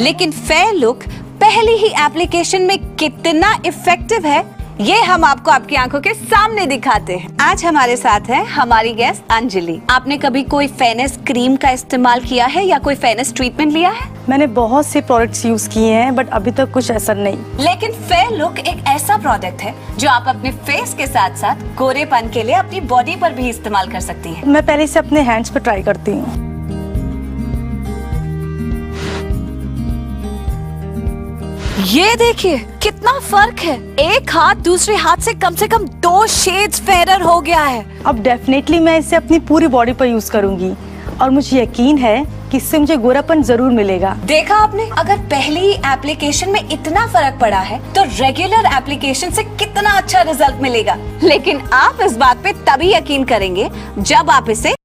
लेकिन fair look पहली ही application में कितना इफ़ेक्टिव है ये हम आपको आपकी आँखों के सामने दिखाते हैं। आज हमारे साथ है हमारी गेस्ट अंजलि। आपने कभी कोई फेनेस क्रीम का इस्तेमाल किया है या कोई फेनेस ट्रीटमेंट लिया है? मैंने बहुत से प्रोडक्ट्स यूज़ किए हैं बट अभी तक कुछ असर नहीं। लेकिन फेयर लुक एक ऐसा प्रोडक्ट है जो आप अपने फेस के साथ साथ गोरेपन के लिए अपनी बॉडी पर भी इस्तेमाल कर सकती हैं। मैं पहले इसे अपने हैंड्स पे ट्राई करती हूँ। ये देखिए कितना फ़र्क है। एक हाथ दूसरे हाथ से कम से कम दो शेड्स फेरर हो गया है। अब डेफिनेटली मैं इसे अपनी पूरी बॉडी पर यूज़ करूँगी। और मुझे यकीन है कि इससे मुझे गोरापन ज़रूर मिलेगा। देखा आपने? अगर पहली एप्लीकेशन में इतना फ़र्क पड़ा है तो रेगुलर एप्लीकेशन से कितना अच्छा रिज़ल्ट मिलेगा। लेकिन आप इस बात पे तभी यकीन करेंगे जब आप इसे